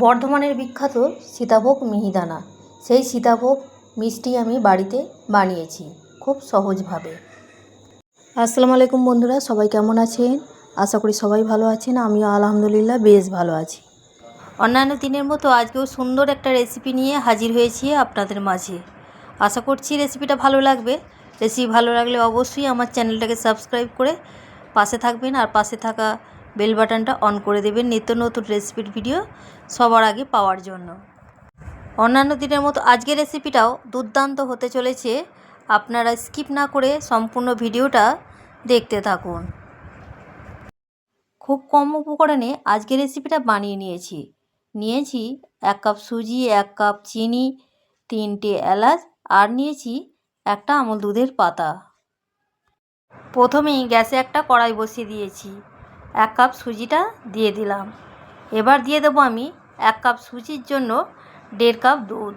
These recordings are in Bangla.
বর্ধমানের বিখ্যাত সীতাভোগ মিহিদানা। সেই সীতাভোগ মিষ্টি আমি বাড়িতে বানিয়েছি, খুব সহজভাবে। আসসালামু আলাইকুম বন্ধুরা, সবাই কেমন আছেন? আশা করি সবাই ভালো আছেন, আমিও আলহামদুলিল্লাহ বেশ ভালো আছি। অন্যান্য দিনের মতো আজকেও সুন্দর একটা রেসিপি নিয়ে হাজির হয়েছি আপনাদের মাঝে। আশা করছি রেসিপিটা ভালো লাগবে। রেসিপি ভালো লাগলে অবশ্যই আমার চ্যানেলটাকে সাবস্ক্রাইব করে পাশে থাকবেন আর পাশে থাকা বেল বাটনটা অন করে দেবেন নিত্য নতুন রেসিপির ভিডিও সবার আগে পাওয়ার জন্য। অন্যান্য দিনের মতো আজকের রেসিপিটাও দুর্দান্ত হতে চলেছে। আপনারা স্কিপ না করে সম্পূর্ণ ভিডিওটা দেখতে থাকুন। খুব কম উপকরণে আজকের রেসিপিটা বানিয়ে নিয়েছি। নিয়েছি এক কাপ সুজি, এক কাপ চিনি, তিনটে এলাচ আর নিয়েছি একটা আমল দুধের পাতা। প্রথমেই গ্যাসে একটা কড়াই বসিয়ে দিয়েছি। এক কাপ সুজিটা দিয়ে দিলাম। এবার দিয়ে দেবো আমি এক কাপ সুজির জন্য দেড় কাপ দুধ।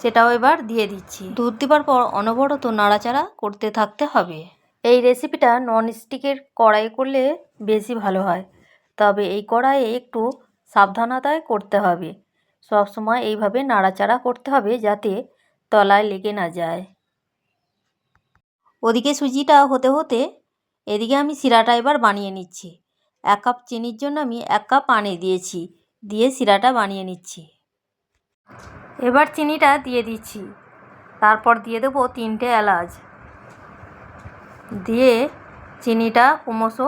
সেটাও এবার দিয়ে দিচ্ছি। দুধ দেওয়ার পর অনবরত নাড়াচাড়া করতে থাকতে হবে। এই রেসিপিটা ননস্টিকের কড়াই করলে বেশি ভালো হয়। তবে এই কড়াইয়ে একটু সাবধানতায় করতে হবে। সব সময় এইভাবে নাড়াচাড়া করতে হবে যাতে তলায় লেগে না যায়। ওদিকে সুজিটা হতে হতে এদিকে আমি শিরাটা এবার বানিয়ে নিচ্ছি। এক কাপ চিনির জন্য আমি এক কাপ পানি দিয়েছি, দিয়ে শিরাটা বানিয়ে নিচ্ছি। এবার চিনিটা দিয়ে দিচ্ছি। তারপর দিয়ে দেবো তিনটে এলাচ। দিয়ে চিনিটা ক্রমশ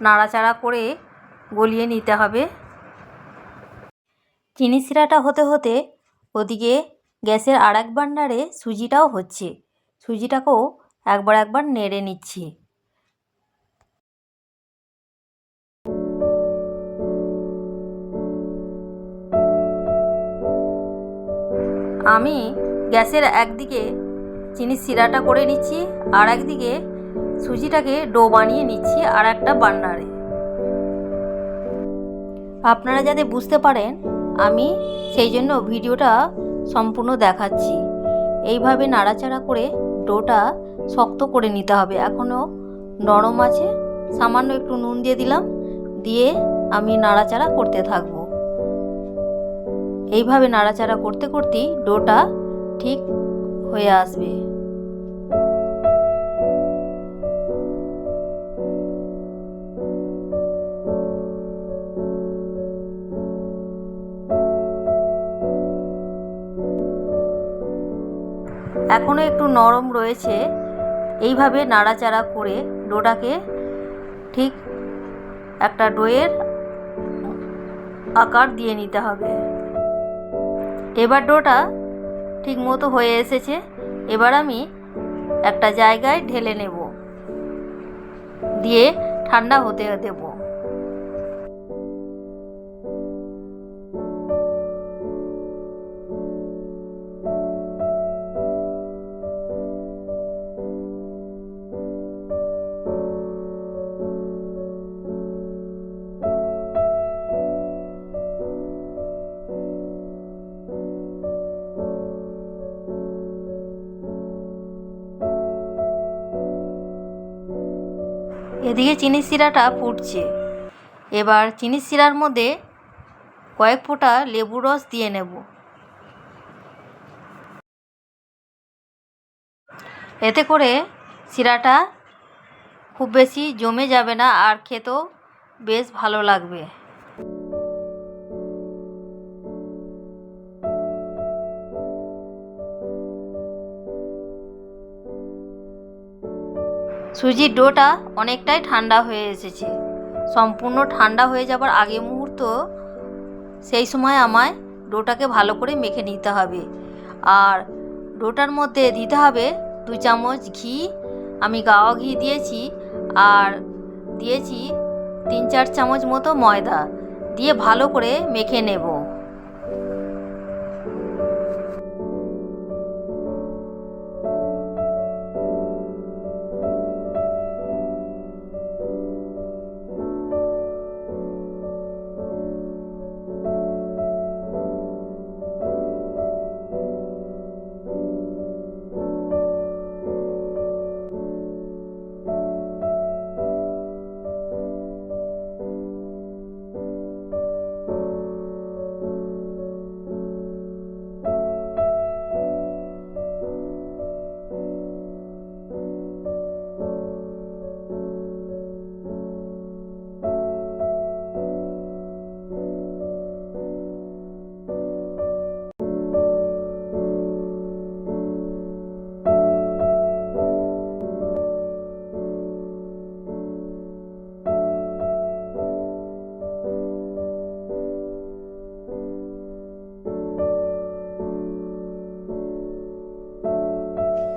নাড়াচাড়া করে গলিয়ে নিতে হবে। চিনি শিরাটা হতে হতে ওদিকে গ্যাসের আর এক বান্ডারে সুজিটাও হচ্ছে। সুজিটাকেও একবার একবার নেড়ে নিচ্ছি। আমি গ্যাসের একদিকে চিনির শিরাটা করে নিচ্ছি, আর একদিকে সুজিটাকে ডো বানিয়ে নিচ্ছি আর একটা বান্নারে। আপনারা যাতে বুঝতে পারেন, আমি সেই জন্য ভিডিওটা সম্পূর্ণ দেখাচ্ছি। এইভাবে নাড়াচাড়া করে ডোটা শক্ত করে নিতে হবে। এখনও নরম আছে, সামান্য একটু নুন দিয়ে দিলাম, দিয়ে আমি নাড়াচাড়া করতে থাকব। এইভাবে নাড়াচাড়া করতে করতেই ডোটা ঠিক হয়ে আসবে। এখনও একটু নরম রয়েছে। এইভাবে নাড়াচাড়া করে ডোটাকে ঠিক একটা ডোয়ের আকার দিয়ে নিতে হবে। এবার ডোটা ঠিক মতো হয়ে এসেছে। এবার আমি একটা জায়গায় ঢেলে নেব। দিয়ে ঠান্ডা হতে দেবো। এদিকে চিনি শিরাটা ফুটছে। এবার চিনি শিরার মধ্যে কয়েক ফোঁটা লেবু রস দিয়ে নেব। এতে করে শিরাটা খুব বেশি জমে যাবে না আর খেতেও বেশ ভালো লাগবে। সুজির ডোটা অনেকটাই ঠান্ডা হয়ে এসেছে। সম্পূর্ণ ঠান্ডা হয়ে যাবার আগে মুহূর্ত, সেই সময় আমায় ডোটাকে ভালো করে মেখে নিতে হবে। আর ডোটার মধ্যে দিতে হবে দু চামচ ঘি। আমি গাওয়া ঘি দিয়েছি আর দিয়েছি তিন চার চামচ মতো ময়দা। দিয়ে ভালো করে মেখে নেব।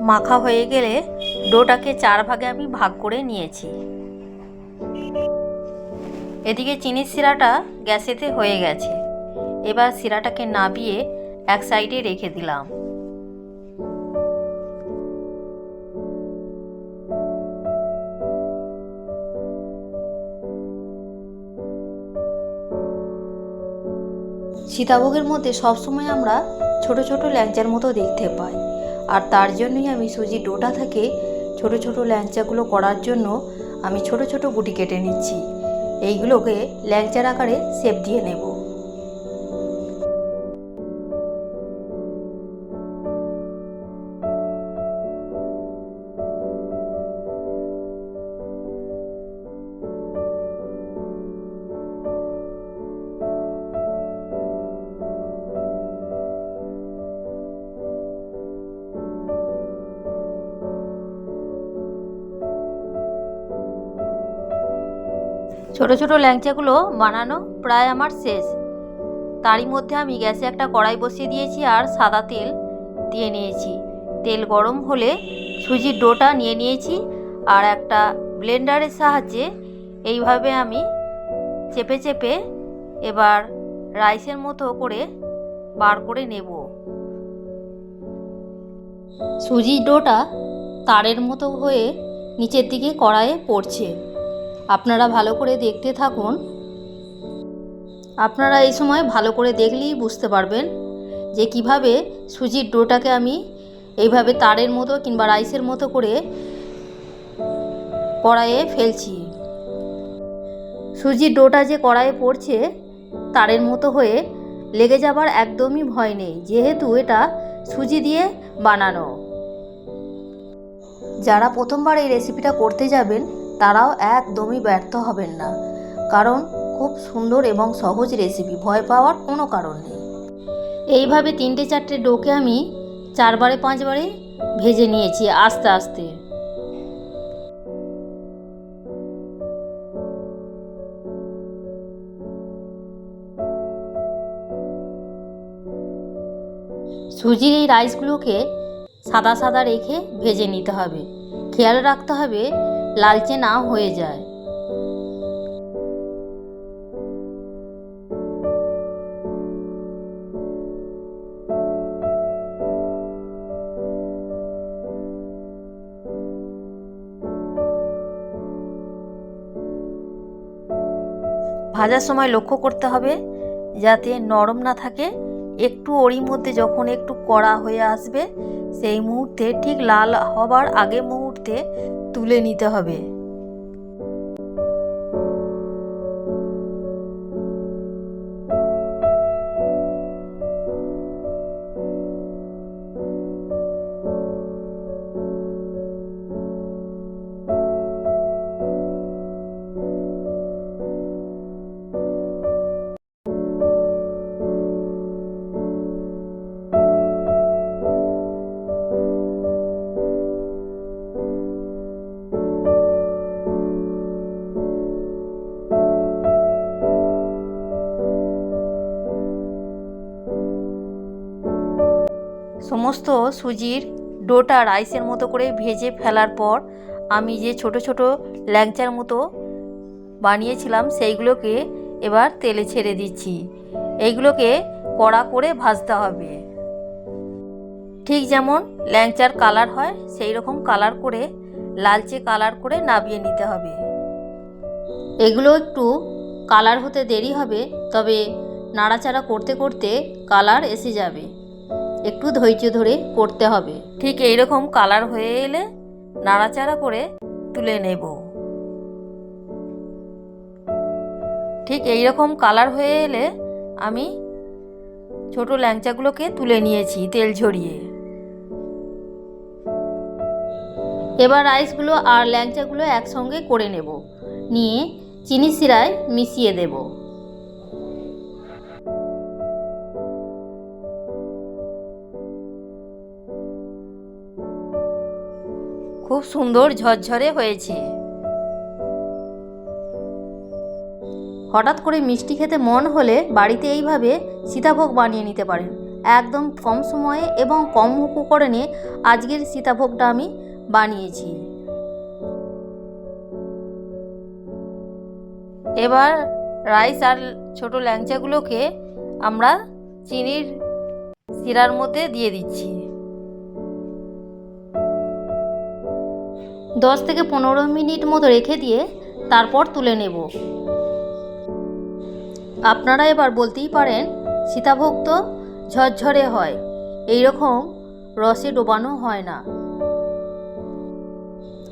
মাখা হয়ে গেলে ডোটাকে চার ভাগে আমি ভাগ করে নিয়েছি। এদিকে চিনির শিরাটা গ্যাসেতে হয়ে গেছে। এবার শিরাটাকে নাবিয়ে এক সাইডে রেখে দিলাম। সীতাভোগের মধ্যে সবসময় আমরা ছোট ছোট ল্যাংচার মতো দেখতে পাই। আর তার জন্যই আমি সুজি ডোটা থেকে ছোট ছোট ল্যাংচাগুলো করার জন্য আমি ছোট ছোট গুটি কেটে নিচ্ছি। এইগুলোকে ল্যাংচার আকারে শেপ দিয়ে নেব। ছোট ছোট ল্যাংচাগুলো বানানো প্রায় আমার শেষ। তারই মধ্যে আমি গ্যাসে একটা কড়াই বসিয়ে দিয়েছি আর সাদা তেল দিয়ে নিয়েছি। তেল গরম হলে সুজির ডোটা নিয়ে নিয়েছি আর একটা ব্লেন্ডারের সাহায্যে এইভাবে আমি চেপে চেপে এবার রাইসের মতো করে বার করে নেব। সুজির ডোটা তারের মতো হয়ে নিচের দিকে কড়াইয়ে পড়ছে। আপনারা ভালো করে দেখতে থাকুন। আপনারা এই সময় ভালো করে দেখলেই বুঝতে পারবেন যে কীভাবে সুজির ডোটাকে আমি এইভাবে তারের মতো কিংবা রাইসের মতো করে কড়াইয়ে ফেলছি। সুজির ডোটা যে কড়াইয়ে পড়ছে তারের মতো হয়ে লেগে যাবার একদমই ভয় নেই, যেহেতু এটা সুজি দিয়ে বানানো। যারা প্রথমবার এই রেসিপিটা করতে যাবেন তারাও একদমই ব্যর্থ হবেন না। কারণ খুব সুন্দর এবং সহজ রেসিপি ভয় পাওয়ার কোনো কারণ নেই। এইভাবে তিনটে চারটে ডোকে আমি চারবারে, পাঁচবারে ভেজে নিয়েছি আস্তে আস্তে। সুজির এই রাইসগুলোকে সাদা সাদা রেখে ভেজে নিতে হবে। খেয়াল রাখতে হবে লালচে না হয়ে যায়। ভাজার সময় লক্ষ্য করতে হবে যাতে নরম না থাকে। একটু ওরই মধ্যে যখন একটু কড়া হয়ে আসবে, সেই মুহূর্তে ঠিক লাল হবার আগে মুহূর্তে তুলে নিতে হবে। সমস্ত সুজির ডোটা রাইসের মতো করে ভেজে ফেলার পর আমি যে ছোট ছোট ল্যাংচার মতো বানিয়েছিলাম, সেইগুলোকে এবার তেলে ছেড়ে দিচ্ছি। এইগুলোকে কড়া করে ভাজতে হবে। ঠিক যেমন ল্যাংচার কালার হয় সেই রকম কালার করে, লালচে কালার করে নাবিয়ে নিতে হবে। এগুলো একটু কালার হতে দেরি হবে, তবে নাড়াচাড়া করতে করতে কালার এসে যাবে। একটু ধৈর্য ধরে করতে হবে। ঠিক এইরকম কালার হয়ে এলে নাড়াচাড়া করে তুলে নেব। ঠিক এইরকম কালার হয়ে এলে আমি ছোট ল্যাংচাগুলোকে তুলে নিয়েছি তেল ঝরিয়ে। এবার রাইসগুলো আর ল্যাংচাগুলো একসঙ্গে করে নেব। নিয়ে চিনি শিরায় মিশিয়ে দেবো। খুব সুন্দর ঝরঝরে হয়েছে। হঠাৎ করে মিষ্টি খেতে মন হলে বাড়িতে এইভাবে সীতাভোগ বানিয়ে নিতে পারেন। একদম কম সময়ে এবং কম উপকরণে আজকের সীতাভোগটা আমি বানিয়েছি। এবার রাইস আর ছোট ল্যাংচাগুলোকে আমরা চিনির শিরার মধ্যে দিয়ে দিচ্ছি। দশ থেকে পনেরো মিনিট মতো রেখে দিয়ে তারপর তুলে নেব। আপনারা এবার বলতেই পারেন, সীতাভোগ তো ঝরঝরে হয় এই রকম রসে ডোবানো হয় না।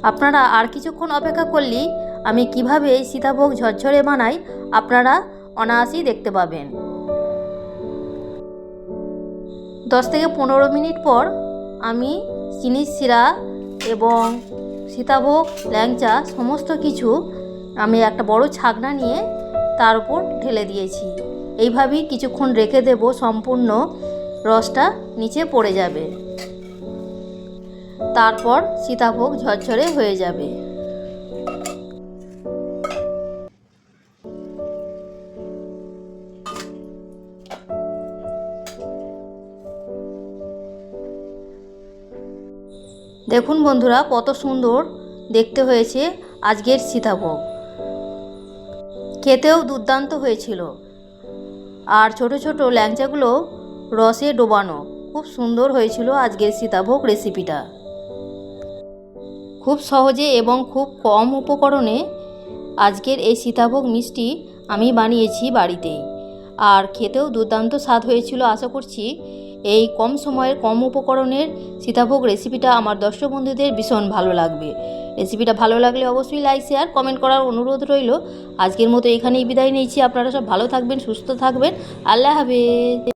আপনারা আর কিছুক্ষণ অপেক্ষা করলেই আমি কীভাবে এই সীতাভোগ ঝরঝরে বানাই আপনারা অনায়াসেই দেখতে পাবেন। দশ থেকে পনেরো মিনিট পর আমি চিনির শিরা এবং সীতাভোগ, ল্যাংচা, সমস্ত কিছু আমি একটা বড় ছাকনা নিয়ে তার উপর ঢেলে দিয়েছি। এইভাবেই কিছুক্ষণ রেখে দেব, সম্পূর্ণ রসটা নিচে পড়ে যাবে। তারপর সীতাভোগ ঝরঝরে হয়ে যাবে। দেখুন বন্ধুরা, কত সুন্দর দেখতে হয়েছে আজকের সীতাভোগ। খেতেও দুর্দান্ত হয়েছিল। আর ছোট ছোট ল্যাংচাগুলো রসে ডোবানো, খুব সুন্দর হয়েছিল আজকের সীতাভোগ রেসিপিটা। খুব সহজে এবং খুব কম উপকরণে আজকের এই সীতাভোগ মিষ্টি আমি বানিয়েছি বাড়িতেই। আর খেতেও দুর্দান্ত স্বাদ হয়েছিল, আশা করছি এই কম সময়ের, কম উপকরণের সীতাভোগ রেসিপিটা আমার দর্শক বন্ধুদের ভীষণ ভালো লাগবে। রেসিপিটা ভালো লাগলে অবশ্যই লাইক, শেয়ার, কমেন্ট করার অনুরোধ রইল। আজকের মতো এখানেই বিদায় নিয়েছি। আপনারা সব ভালো থাকবেন, সুস্থ থাকবেন। আল্লাহ হাফেজ।